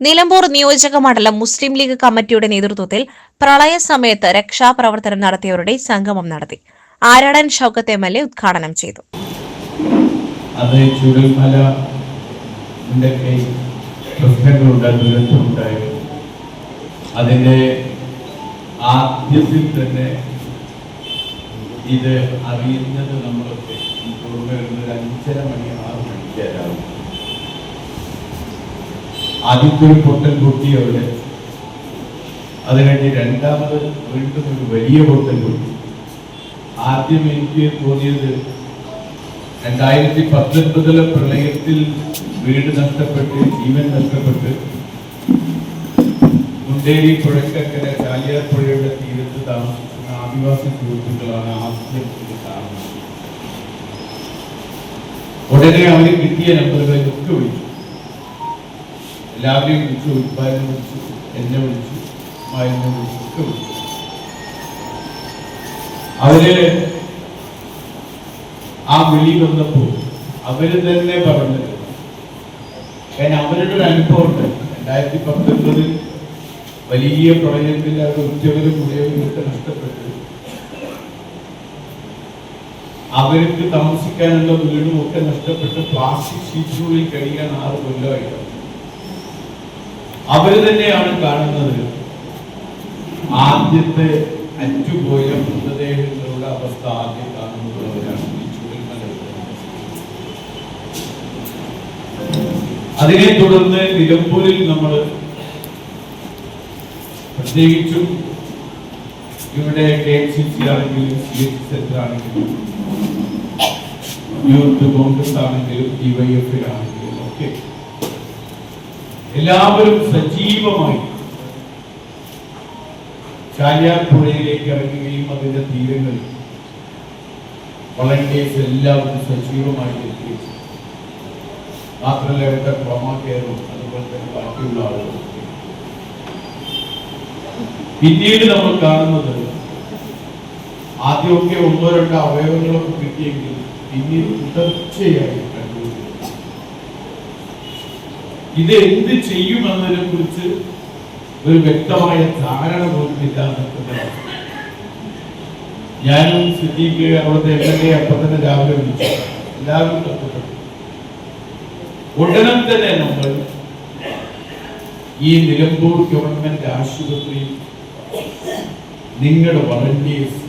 നിലമ്പൂർ നിയോജക മണ്ഡലം മുസ്ലിം ലീഗ് കമ്മിറ്റിയുടെ നേതൃത്വത്തിൽ പ്രളയ സമയത്ത് രക്ഷാപ്രവർത്തനം നടത്തിയവരുടെ സംഗമം നടത്തി. Aradan Shoukath M L A ഉദ്ഘാടനം ചെയ്തു. അത് ചുരൽമല പ്രശ്നങ്ങളുണ്ട് ദുരന്തമുണ്ടായിരുന്നു അതിന്റെ ആദ്യത്തിൽ തന്നെ ഇത് അറിയുന്നത് നമ്മളൊക്കെ. ഓർമ്മ വരുന്നത് അഞ്ചര മണി ആറ് മണിക്കാരാവും ആദ്യത്തെ ഒരു പൊട്ടൽ പൊട്ടി അവിടെ. അത് രണ്ടാമത് വീണ്ടും ഒരു വലിയ പൊട്ടൽ പൊട്ടി ആദ്യം എനിക്ക് തോന്നിയത് രണ്ടായിരത്തി പത്തൊൻപതിലെ പ്രളയത്തിൽ വീട് നഷ്ടപ്പെട്ട് ജീവൻ നഷ്ടപ്പെട്ട് മുണ്ടേരി പുഴക്കക്കര ചാലിയാർ പുഴയുടെ തീരത്ത് താമസിക്കുന്ന ആദിവാസി സുഹൃത്തുക്കളാണ് ആദ്യം ഇത് കാണുന്നത്. ഉടനെ അവർ കിട്ടിയ നമ്പറുകളിലൊക്കെ വിളിച്ചു എല്ലാവരെയും വിളിച്ചു ഉപ്പായനെ വിളിച്ചു എന്നെ വിളിച്ചു മാലിന്യം വിളിച്ചു ഒക്കെ വിളിച്ചു. അവർ ആ വിളി വന്നപ്പോൾ അവർ തന്നെ പറഞ്ഞത് കാരണം അവരുടെ ഒരു അനുഭവം ഉണ്ട്. രണ്ടായിരത്തി പത്തൊൻപതിൽ വലിയ പ്രളയത്തിൽ അവർ ഉച്ചവരും മുടിയവരും ഒക്കെ നഷ്ടപ്പെട്ടു. അവർക്ക് താമസിക്കാനുള്ള വീടും ഒക്കെ നഷ്ടപ്പെട്ട് പ്ലാസ്റ്റിക് ഷീറ്റുകളിൽ കഴിയാൻ ആറ് കൊല്ലമായിട്ട്. അവർ തന്നെയാണ് കാണുന്നത്. ആദ്യത്തെ അറ്റുപോയ മൃതദേഹങ്ങളുടെ അവസ്ഥ ആദ്യം കാണുന്നത് അവരാണ് അതിനെ തുടർന്ന് നിലമ്പൂരിൽ നമ്മൾ പ്രത്യേകിച്ചും ഇവിടെ കെ എം സി സി ആണെങ്കിലും സി എച്ച് സെന്റർ ആണെങ്കിലും യൂത്ത് കോൺഗ്രസ് ആണെങ്കിലും ഡിവൈഎഫിൽ ആണെങ്കിലും ഒക്കെ എല്ലാവരും സജീവമായി ചാലിയാർ പുഴയിലേക്ക് ഇറങ്ങുകയും അതിന്റെ തീരങ്ങളിൽ വളണ്ടിയേഴ്സ് എല്ലാവരും സജീവമായി എത്തുകയും. മാത്രമല്ല ഇവിടുത്തെ ട്രോമ അതുപോലെ തന്നെ ബാക്കിയുള്ള ആളുകളും പിന്നീട് നമ്മൾ കാണുന്നത് ആദ്യമൊക്കെ ഒന്നോ രണ്ടോ അവയവങ്ങളൊക്കെ കിട്ടിയെങ്കിൽ പിന്നീട് തുടർച്ചയായി ഇത് എന്ത് ചെയ്യുമെന്നതിനെ കുറിച്ച് ഒരു വ്യക്തമായ ധാരണ പോലും എന്നൊക്കെ ഞാനും സിദ്ദീഖ് അവിടുത്തെ എം എൽ എ അപ്പൊ തന്നെ രാവിലെ വിളിച്ചു. എല്ലാവരും ഉടനെ തന്നെ നമ്മൾ ഈ നിലമ്പൂർ ഗവൺമെന്റ് ആശുപത്രി നിങ്ങളുടെ വളണ്ടിയേഴ്സ്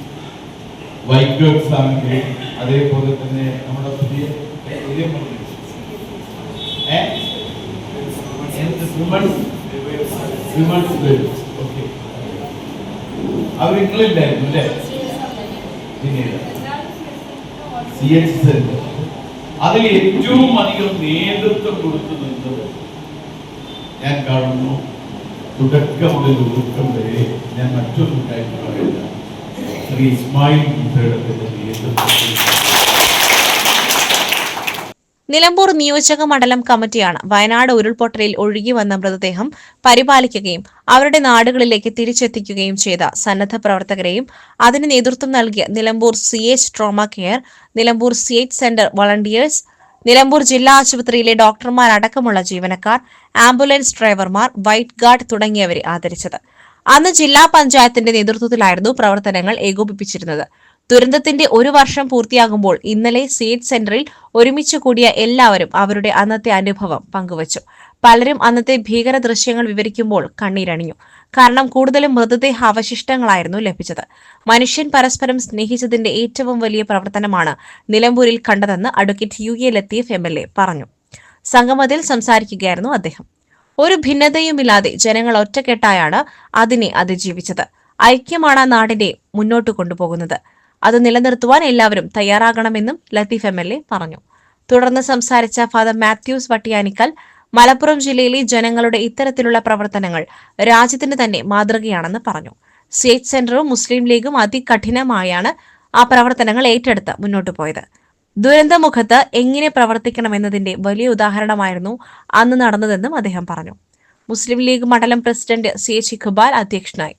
വൈക്കേഴ്സ് ആണെങ്കിലും അതേപോലെ തന്നെ നമ്മുടെ പുതിയ women's web. Okay. അവർ നിങ്ങളില്ലായിരുന്നു അല്ലേ പിന്നീട് സി എച്ച് സെന്റർ അതിൽ ഏറ്റവും അധികം നേതൃത്വം കൊടുത്തു നിന്നത് ഞാൻ കാണുന്നു തുടക്കം മുതൽ ഒതുക്കം വരെ ഞാൻ മറ്റൊന്നും കാര്യം പറയില്ല ശ്രീ ഇസ്മായിൽ മുത്തയുടെ നേതൃത്വത്തിൽ നിലമ്പൂർ നിയോജക മണ്ഡലം കമ്മിറ്റിയാണ് വയനാട് ഉരുൾപൊട്ടലിൽ ഒഴുകി വന്ന മൃതദേഹം പരിപാലിക്കുകയും അവരുടെ നാടുകളിലേക്ക് തിരിച്ചെത്തിക്കുകയും ചെയ്ത സന്നദ്ധ പ്രവർത്തകരെയും അതിന് നേതൃത്വം നൽകിയ Nilambur C H trauma care Nilambur C H centre volunteers Nilambur ജില്ലാ ആശുപത്രിയിലെ ഡോക്ടർമാരടക്കമുള്ള ജീവനക്കാർ ആംബുലൻസ് ഡ്രൈവർമാർ വൈറ്റ് ഗാർഡ് തുടങ്ങിയവരെ ആദരിച്ചത്. അന്ന് ജില്ലാ പഞ്ചായത്തിന്റെ നേതൃത്വത്തിലായിരുന്നു പ്രവർത്തനങ്ങൾ ഏകോപിപ്പിച്ചിരുന്നത്. ദുരന്തത്തിന്റെ ഒരു വർഷം പൂർത്തിയാകുമ്പോൾ ഇന്നലെ സീഡ് സെന്ററിൽ ഒരുമിച്ച് കൂടിയ എല്ലാവരും അവരുടെ അന്നത്തെ അനുഭവം പങ്കുവച്ചു. പലരും അന്നത്തെ ഭീകര ദൃശ്യങ്ങൾ വിവരിക്കുമ്പോൾ കണ്ണീരണിഞ്ഞു. കാരണം കൂടുതലും മൃതദേഹ അവശിഷ്ടങ്ങളായിരുന്നു ലഭിച്ചത്. മനുഷ്യൻ പരസ്പരം സ്നേഹിച്ചതിന്റെ ഏറ്റവും വലിയ പ്രവർത്തനമാണ് നിലമ്പൂരിൽ കണ്ടതെന്ന് advocate U A Latheef M L A പറഞ്ഞു. സംഗമത്തിൽ സംസാരിക്കുകയായിരുന്നു അദ്ദേഹം. ഒരു ഭിന്നതയുമില്ലാതെ ജനങ്ങൾ ഒറ്റക്കെട്ടായാണ് അതിനെ അതിജീവിച്ചത്. ഐക്യമാണ് നാടിനെ മുന്നോട്ട് കൊണ്ടുപോകുന്നത്. അത് നിലനിർത്തുവാൻ എല്ലാവരും തയ്യാറാകണമെന്നും ലത്തീഫ് എം എൽ എ പറഞ്ഞു. തുടർന്ന് സംസാരിച്ച ഫാദർ മാത്യൂസ് വട്ടിയാനിക്കൽ മലപ്പുറം ജില്ലയിലെ ജനങ്ങളുടെ ഇത്തരത്തിലുള്ള പ്രവർത്തനങ്ങൾ രാജ്യത്തിന് തന്നെ മാതൃകയാണെന്ന് പറഞ്ഞു. സ്റ്റേറ്റ് സെന്ററും മുസ്ലിം ലീഗും അതികഠിനമായാണ് ആ പ്രവർത്തനങ്ങൾ ഏറ്റെടുത്ത് മുന്നോട്ടു പോയത്. ദുരന്തമുഖത്ത് എങ്ങനെ പ്രവർത്തിക്കണമെന്നതിന്റെ വലിയ ഉദാഹരണമായിരുന്നു അന്ന് നടന്നതെന്നും അദ്ദേഹം പറഞ്ഞു. മുസ്ലിം ലീഗ് മണ്ഡലം പ്രസിഡന്റ് സി എച്ച് ഇഖ്ബാൽ അധ്യക്ഷനായി.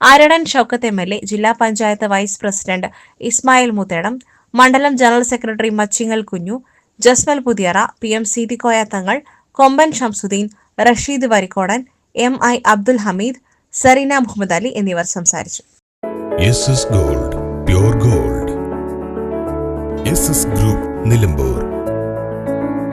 Aradan Shoukath M L A ജില്ലാ പഞ്ചായത്ത് വൈസ് പ്രസിഡന്റ് ഇസ്മായിൽ മുത്തേടം മണ്ഡലം general secretary Machingal Kunju Jasmal Puthiyara P M Seethikoya Thangal Komban Shamsudheen Rasheed Varikkodan M I Abdul Hameed Sareena Muhammad Ali എന്നിവർ സംസാരിച്ചു. Gold gold. Group Nilambur.